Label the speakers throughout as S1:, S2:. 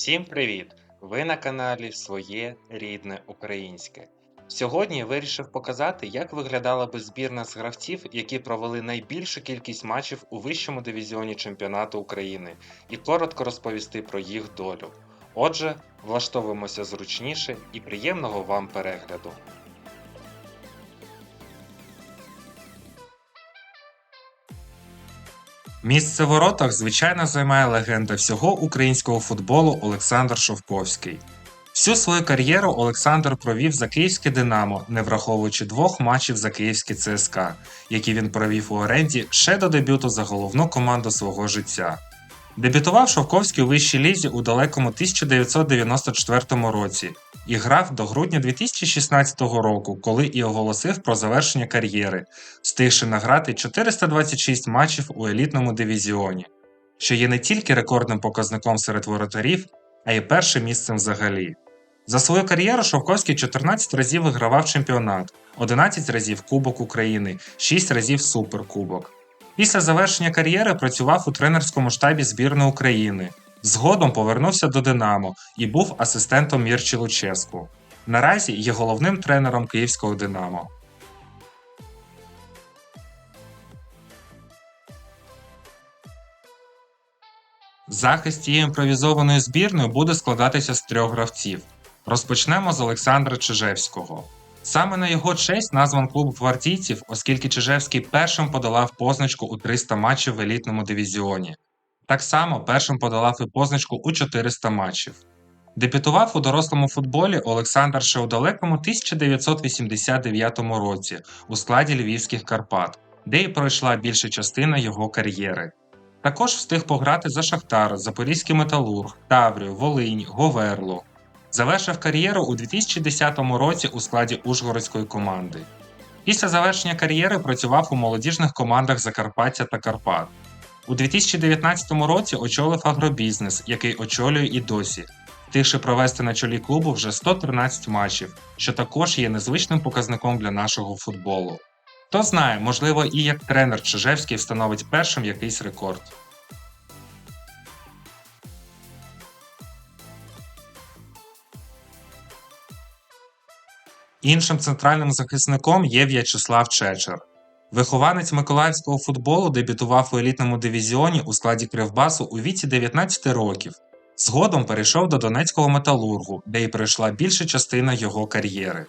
S1: Всім привіт! Ви на каналі Своє рідне українське. Сьогодні я вирішив показати, як виглядала би збірна з гравців, які провели найбільшу кількість матчів у вищому дивізіоні чемпіонату України, і коротко розповісти про їх долю. Отже, влаштовуємося зручніше і приємного вам перегляду. Місце в воротах, звичайно, займає легенда всього українського футболу Олександр Шовковський. Всю свою кар'єру Олександр провів за київське Динамо, не враховуючи двох матчів за київське ЦСКА, які він провів у оренді ще до дебюту за головну команду свого життя. Дебютував Шовковський у вищій лізі у далекому 1994 році і грав до грудня 2016 року, коли і оголосив про завершення кар'єри, встигши награти 426 матчів у елітному дивізіоні, що є не тільки рекордним показником серед воротарів, а й першим місцем взагалі. За свою кар'єру Шовковський 14 разів вигравав чемпіонат, 11 разів Кубок України, 6 разів Суперкубок. Після завершення кар'єри працював у тренерському штабі збірної України. Згодом повернувся до Динамо і був асистентом Мірчі Луческу. Наразі є головним тренером київського Динамо. Захист цієї імпровізованої збірної буде складатися з трьох гравців. Розпочнемо з Олександра Чижевського. Саме на його честь назван клуб гвардійців, оскільки Чижевський першим подолав позначку у 300 матчів в елітному дивізіоні. Так само першим подолав і позначку у 400 матчів. Дебютував у дорослому футболі Олександр ще у далекому 1989 році у складі Львівських Карпат, де і пройшла більша частина його кар'єри. Також встиг пограти за Шахтар, Запорізький Металург, Таврію, Волинь, Говерлу. Завершив кар'єру у 2010 році у складі Ужгородської команди. Після завершення кар'єри працював у молодіжних командах Закарпаття та Карпат. У 2019 році очолив агробізнес, який очолює і досі, встигши провести на чолі клубу вже 113 матчів, що також є незвичним показником для нашого футболу. Хто знає, можливо, і як тренер Чижевський встановить першим якийсь рекорд. Іншим центральним захисником є В'ячеслав Чечер. Вихованець миколаївського футболу дебютував у елітному дивізіоні у складі Кривбасу у віці 19 років. Згодом перейшов до Донецького металургу, де й пройшла більша частина його кар'єри.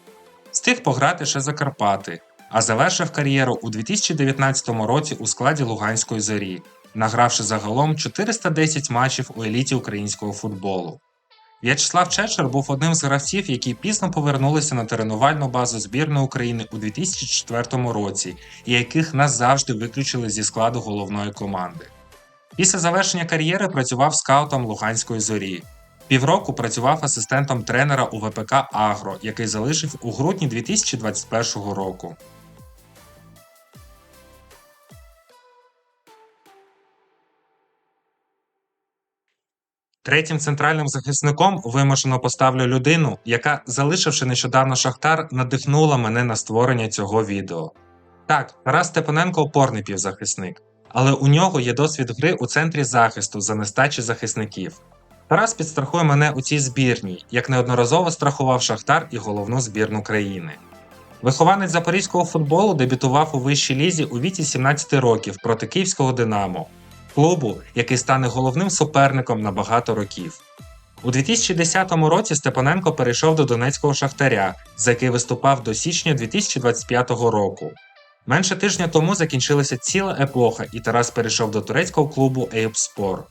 S1: Встиг пограти ще за Карпати, а завершив кар'єру у 2019 році у складі Луганської зорі, награвши загалом 410 матчів у еліті українського футболу. В'ячеслав Чечер був одним з гравців, які пізно повернулися на тренувальну базу збірної України у 2004 році, і яких назавжди виключили зі складу головної команди. Після завершення кар'єри працював скаутом Луганської зорі. Півроку працював асистентом тренера у ВПК Агро, який залишив у грудні 2021 року. Третім центральним захисником вимушено поставлю людину, яка, залишивши нещодавно Шахтар, надихнула мене на створення цього відео. Так, Тарас Степаненко опорний півзахисник, але у нього є досвід гри у центрі захисту за нестачі захисників. Тарас підстрахує мене у цій збірній, як неодноразово страхував Шахтар і головну збірну країни. Вихованець запорізького футболу дебютував у вищій лізі у віці 17 років проти київського Динамо, клубу, який стане головним суперником на багато років. У 2010 році Степаненко перейшов до Донецького Шахтаря, за який виступав до січня 2025 року. Менше тижня тому закінчилася ціла епоха, і Тарас перейшов до турецького клубу Ейпспор.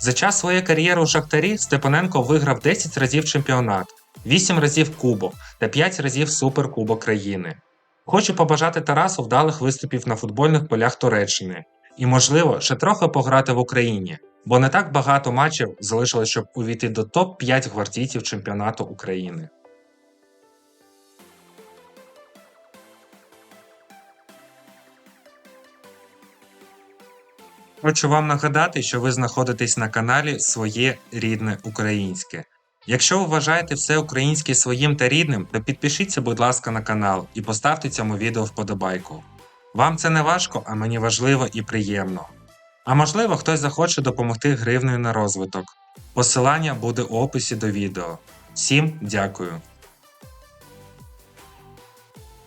S1: За час своєї кар'єри у Шахтарі Степаненко виграв 10 разів чемпіонат, 8 разів Кубок та 5 разів Суперкубок країни. Хочу побажати Тарасу вдалих виступів на футбольних полях Туреччини і, можливо, ще трохи пограти в Україні, бо не так багато матчів залишилось, щоб увійти до топ-5 гвардійців чемпіонату України. Хочу вам нагадати, що ви знаходитесь на каналі Своє рідне українське. Якщо ви вважаєте все українське своїм та рідним, то підпишіться, будь ласка, на канал і поставте цьому відео вподобайку. Вам це не важко, а мені важливо і приємно. А можливо, хтось захоче допомогти гривнею на розвиток. Посилання буде у описі до відео. Всім дякую.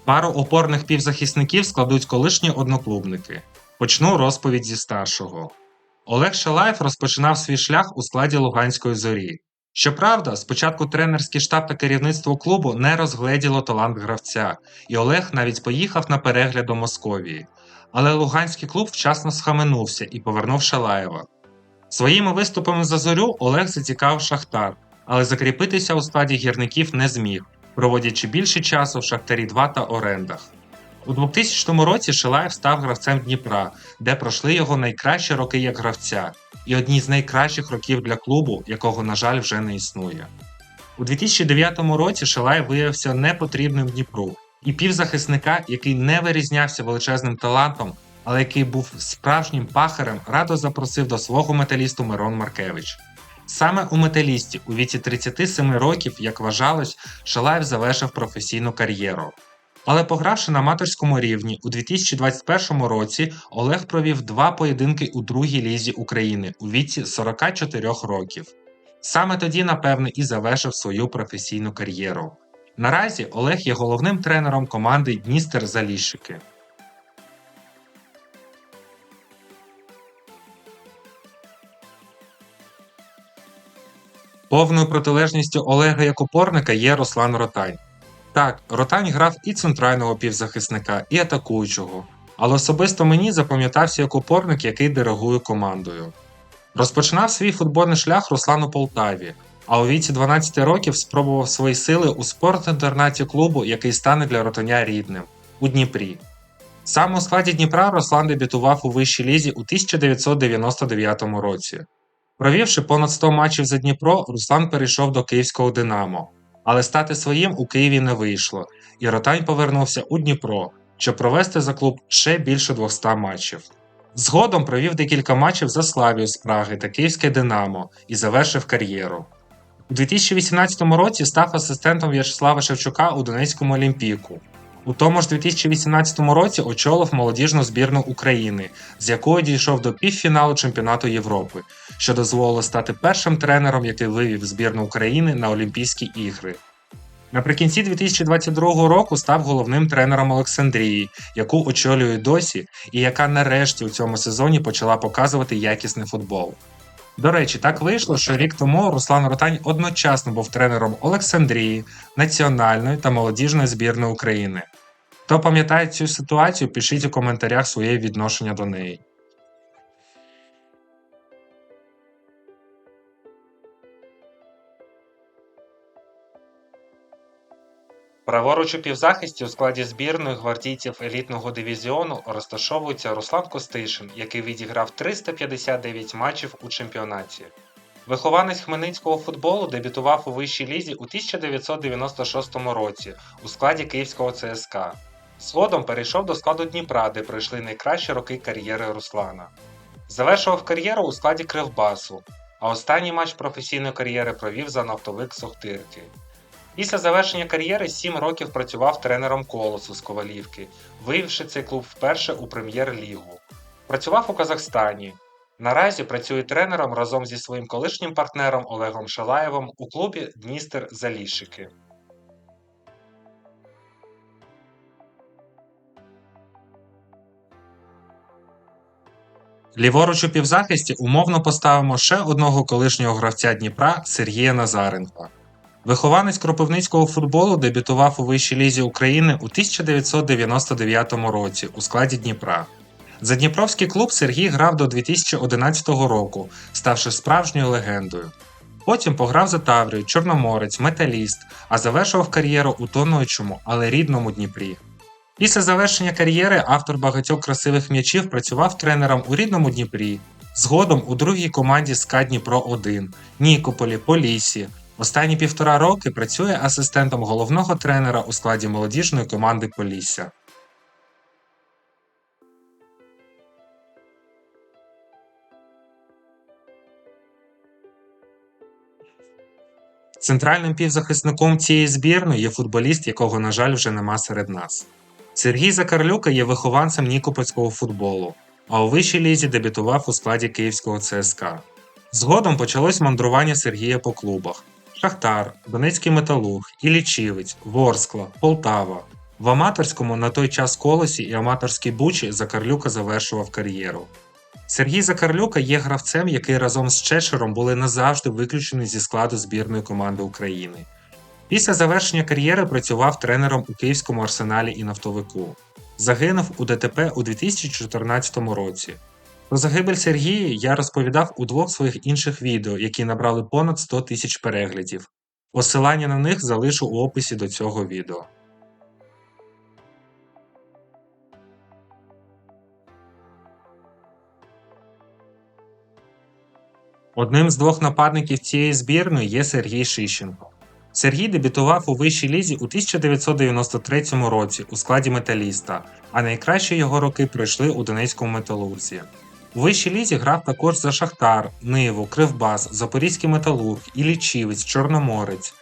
S1: Пару опорних півзахисників складуть колишні одноклубники. Почну розповідь зі старшого. Олег Шалаєв розпочинав свій шлях у складі Луганської зорі. Щоправда, спочатку тренерський штаб та керівництво клубу не розгледіло талант гравця, і Олег навіть поїхав на перегляд до Московії. Але Луганський клуб вчасно схаменувся і повернув Шалаєва. Своїми виступами за зорю Олег зацікавив Шахтар, але закріпитися у складі гірників не зміг, проводячи більше часу в Шахтарі 2 та орендах. У 2000 році Шилаєв став гравцем Дніпра, де пройшли його найкращі роки як гравця, і одні з найкращих років для клубу, якого, на жаль, вже не існує. У 2009 році Шилаєв виявився непотрібним Дніпру, і півзахисника, який не вирізнявся величезним талантом, але який був справжнім пахарем, радо запросив до свого металісту Мирон Маркевич. Саме у металісті у віці 37 років, як вважалось, Шалаєв завершив професійну кар'єру. Але погравши на аматорському рівні, у 2021 році Олег провів два поєдинки у другій лізі України у віці 44 років. Саме тоді, напевне, і завершив свою професійну кар'єру. Наразі Олег є головним тренером команди Дністер Заліщики. Повною протилежністю Олега як опорника є Руслан Ротань. Так, Ротань грав і центрального півзахисника, і атакуючого, але особисто мені запам'ятався як опорник, який диригує командою. Розпочинав свій футбольний шлях Руслан у Полтаві, а у віці 12 років спробував свої сили у спортінтернаті клубу, який стане для Ротаня рідним у Дніпрі. Саме у складі Дніпра Руслан дебютував у вищій лізі у 1999 році. Провівши понад 100 матчів за Дніпро, Руслан перейшов до київського Динамо. Але стати своїм у Києві не вийшло, і Ротань повернувся у Дніпро, щоб провести за клуб ще більше 200 матчів. Згодом провів декілька матчів за Славію з Праги та Київське Динамо і завершив кар'єру. У 2018 році став асистентом В'ячеслава Шевчука у Донецькому Олімпійку. У тому ж 2018 році очолив молодіжну збірну України, з якою дійшов до півфіналу чемпіонату Європи, що дозволило стати першим тренером, який вивів збірну України на Олімпійські ігри. Наприкінці 2022 року став головним тренером Олександрії, яку очолює досі, і яка нарешті у цьому сезоні почала показувати якісний футбол. До речі, так вийшло, що рік тому Руслан Ротань одночасно був тренером Олександрії, національної та молодіжної збірної України. Хто пам'ятає цю ситуацію, пишіть у коментарях своє відношення до неї. Праворуч у півзахисті у складі збірної гвардійців елітного дивізіону розташовується Руслан Костишин, який відіграв 359 матчів у чемпіонаті. Вихованець хмельницького футболу дебютував у вищій лізі у 1996 році у складі Київського ЦСКА. Згодом перейшов до складу Дніпра, де пройшли найкращі роки кар'єри Руслана. Завершував кар'єру у складі Кривбасу, а останній матч професійної кар'єри провів за нафтовик Сохтирки. Після завершення кар'єри 7 років працював тренером Колосу з Ковалівки, вивівши цей клуб вперше у прем'єр-лігу. Працював у Казахстані. Наразі працює тренером разом зі своїм колишнім партнером Олегом Шалаєвим у клубі Дністер Заліщики. Ліворуч у півзахисті умовно поставимо ще одного колишнього гравця Дніпра Сергія Назаренка. Вихованець кропивницького футболу дебютував у вищій лізі України у 1999 році у складі Дніпра. За Дніпровський клуб Сергій грав до 2011 року, ставши справжньою легендою. Потім пограв за Таврію, Чорноморець, Металіст, а завершував кар'єру у тонуючому, але рідному Дніпрі. Після завершення кар'єри автор багатьох красивих м'ячів працював тренером у рідному Дніпрі, згодом у другій команді СКА Дніпро 1 Нікополі, Полісі. Останні півтора роки працює асистентом головного тренера у складі молодіжної команди Полісся. Центральним півзахисником цієї збірної є футболіст, якого, на жаль, вже нема серед нас. Сергій Закарлюка є вихованцем нікопольського футболу, а у вищій лізі дебютував у складі київського ЦСКА. Згодом почалось мандрування Сергія по клубах: Шахтар, Донецький металург, Іллічівець, Ворскла, Полтава. В аматорському на той час колосі і аматорській бучі Закарлюка завершував кар'єру. Сергій Закарлюка є гравцем, який разом з Чечером були назавжди виключені зі складу збірної команди України. Після завершення кар'єри працював тренером у Київському арсеналі і нафтовику. Загинув у ДТП у 2014 році. Про загибель Сергія я розповідав у двох своїх інших відео, які набрали понад 100 тисяч переглядів. Посилання на них залишу у описі до цього відео. Одним з двох нападників цієї збірної є Сергій Шищенко. Сергій дебютував у вищій лізі у 1993 році у складі металіста, а найкращі його роки пройшли у Донецькому металурзі. У вищій лізі грав також за Шахтар, Ниву, Кривбас, Запорізький металург, Іллічівець, Чорноморець.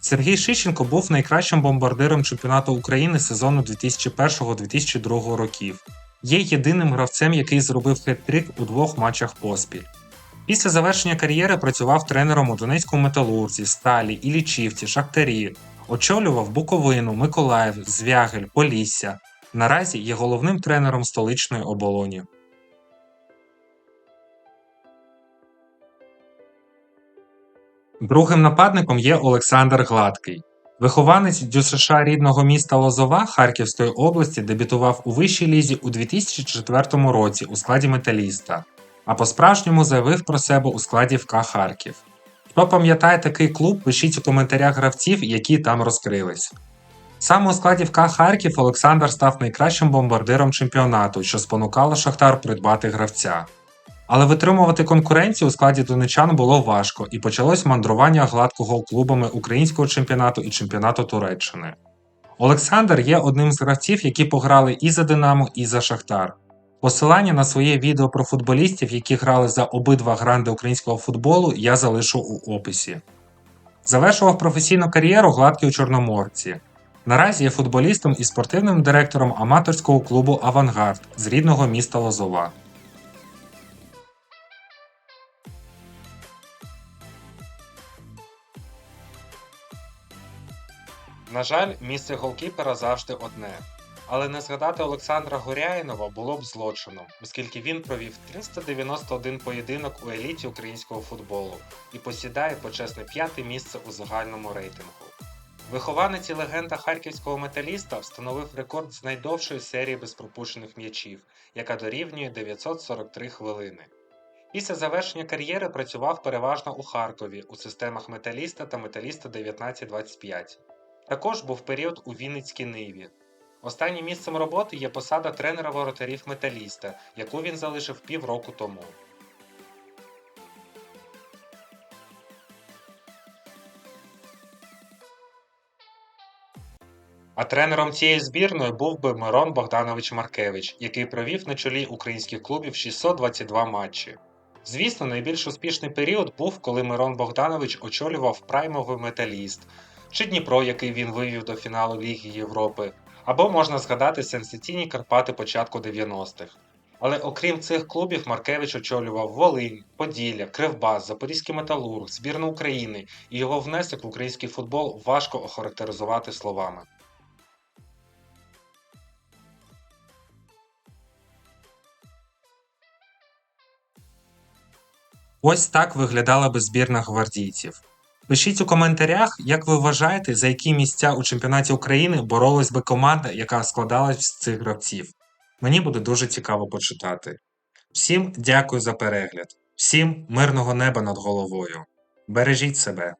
S1: Сергій Шищенко був найкращим бомбардиром чемпіонату України сезону 2001-2002 років. Є єдиним гравцем, який зробив хет-трик у двох матчах поспіль. Після завершення кар'єри працював тренером у Донецькому металурзі, Сталі, Іллічівці, Шахтарі, очолював Буковину, Миколаїв, Звягель, Полісся. Наразі є головним тренером столичної оболоні. Другим нападником є Олександр Гладкий. Вихованець ДЮСШ рідного міста Лозова Харківської області дебютував у вищій лізі у 2004 році у складі металіста, а по-справжньому заявив про себе у складі ФК Харків. Хто пам'ятає такий клуб, пишіть у коментарях гравців, які там розкрились. Саме у складі ФК Харків Олександр став найкращим бомбардиром чемпіонату, що спонукало Шахтар придбати гравця. Але витримувати конкуренцію у складі донечан було важко, і почалось мандрування гладкого клубами українського чемпіонату і чемпіонату Туреччини. Олександр є одним з гравців, які пограли і за Динамо, і за Шахтар. Посилання на своє відео про футболістів, які грали за обидва гранди українського футболу, я залишу у описі. Завершував професійну кар'єру гладкий у Чорноморці. Наразі є футболістом і спортивним директором аматорського клубу Авангард з рідного міста Лозова. На жаль, місце голкіпера завжди одне. Але не згадати Олександра Горяїнова було б злочином, оскільки він провів 391 поєдинок у еліті українського футболу і посідає почесне п'яте місце у загальному рейтингу. Вихованець і легенда харківського металіста встановив рекорд з найдовшої серії безпропущених м'ячів, яка дорівнює 943 хвилини. Після завершення кар'єри працював переважно у Харкові у системах металіста та металіста 1925. Також був період у Вінницькій Ниві. Останнім місцем роботи є посада тренера воротарів металіста, яку він залишив півроку тому. А тренером цієї збірної був би Мирон Богданович Маркевич, який провів на чолі українських клубів 622 матчі. Звісно, найбільш успішний період був, коли Мирон Богданович очолював праймовий металіст, чи Дніпро, який він вивів до фіналу Ліги Європи, або можна згадати сенсаційні Карпати початку 90-х. Але окрім цих клубів, Маркевич очолював Волинь, Поділля, Кривбас, Запорізький металург, збірну України, і його внесок в український футбол важко охарактеризувати словами. Ось так виглядала би збірна гвардійців. Пишіть у коментарях, як ви вважаєте, за які місця у чемпіонаті України боролась би команда, яка складалась з цих гравців. Мені буде дуже цікаво почитати. Всім дякую за перегляд, всім мирного неба над головою. Бережіть себе.